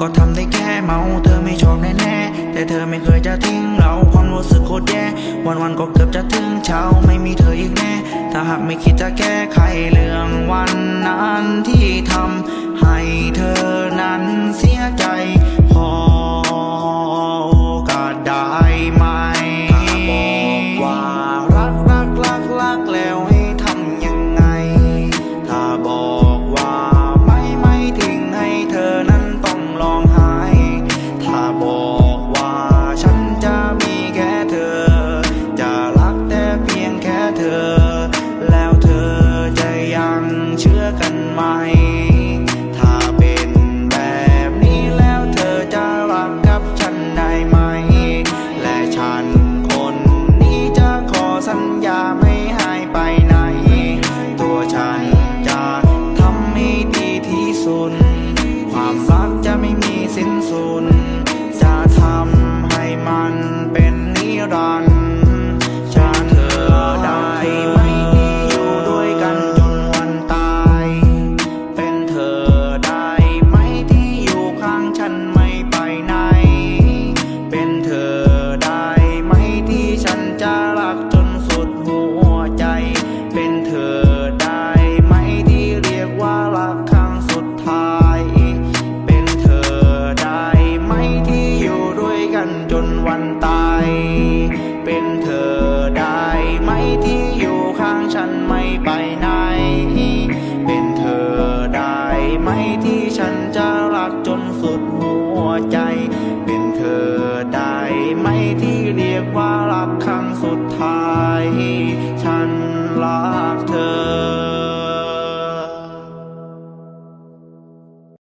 ก็ทำได้แค่เมา เธอไม่ชอบแน่แน่แต่เธอไม่เคยจะทิ้งเราความรู้สึกโคตรแย่ วันวันก็เกือบจะถึงเช้าไม่มีเธออีกแน่ ถ้าหากไม่คิดจะแก้ไขเรื่องวันนั้นที่ทำให้เธอนั้นเสียใจ ธอ แล้วเธอจะยังเชื่อกันไหม ถ้าเป็นแบบนี้แล้วเธอจะรักกับฉันได้ไหม และฉันคนนี้จะขอสัญญาไม่ให้ไปไหน ตัวฉันจะทำให้ดีที่สุด ความรักจะไม่มีสิ้นสุด Bye now.